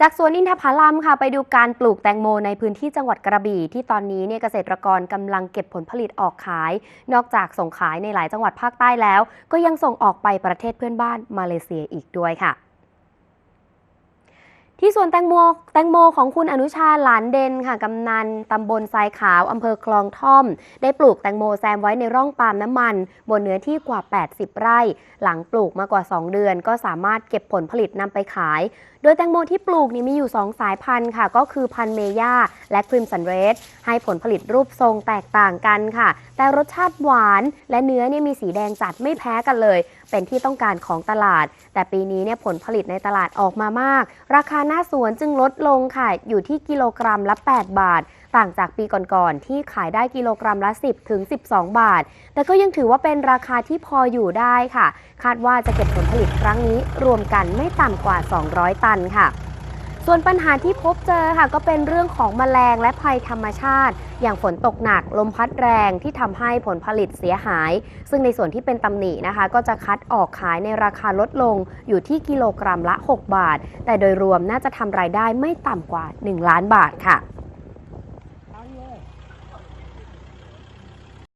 จากสวนอินทผลัมค่ะไปดูการปลูกแตงโมในพื้นที่จังหวัดกระบี่ ที่ตอนนี้เนี่ยเกษตรกรกำลังเก็บผลผลิตออกขาย นอกจากส่งขายในหลายจังหวัดภาคใต้แล้ว ก็ยังส่งออกไปประเทศเพื่อนบ้านมาเลเซียอีกด้วยค่ะ ที่สวนแตงโมแตงโมของคุณอนุชาหลานเดนค่ะกำนันตำบลทรายขาวอำเภอคลองท่อม ได้ปลูกแตงโมแซมไว้ในร่องปาล์มน้ำมัน บนเนื้อที่กว่า 80 ไร่ หลังปลูกมากว่า 2 เดือน ก็สามารถเก็บผลผลิตนำไปขาย โดยแตงโมที่ปลูกนี่มีอยู่ 2 สายพันธุ์ค่ะ ก็คือพันเมย่าและครีมสันเรสให้ผลผลิตรูปทรงแตกต่างกันค่ะ แต่รสชาติหวาน และเนื้อเนี่ยมีสีแดงจัดไม่แพ้กันเลย เป็นที่ต้องการของตลาด แต่ปีนี้เนี่ยผลผลิตในตลาดออกมามาก ราคาหน้าสวนจึงลดลงค่ะ อยู่ที่กิโลกรัมละ 8 บาท ต่างจากปีก่อนๆที่ขายได้กิโลกรัมละ 10ถึง12 บาท แต่ก็ยังถือว่าเป็นราคาที่พออยู่ได้ค่ะ คาดว่าจะเก็บผลผลิตครั้งนี้รวมกันไม่ต่ำกว่า 200 ตันค่ะ ส่วนปัญหาที่พบเจอค่ะก็เป็นเรื่องของแมลงและภัยธรรมชาติ อย่างฝนตกหนักลมพัดแรงที่ทำให้ผลผลิตเสียหาย ซึ่งในส่วนที่เป็นตำหนินะคะ ก็จะคัดออกขายในราคาลดลงอยู่ที่กิโลกรัมละ 6 บาท แต่โดยรวมน่าจะทำรายได้ไม่ต่ำกว่า 1 ล้านบาทค่ะ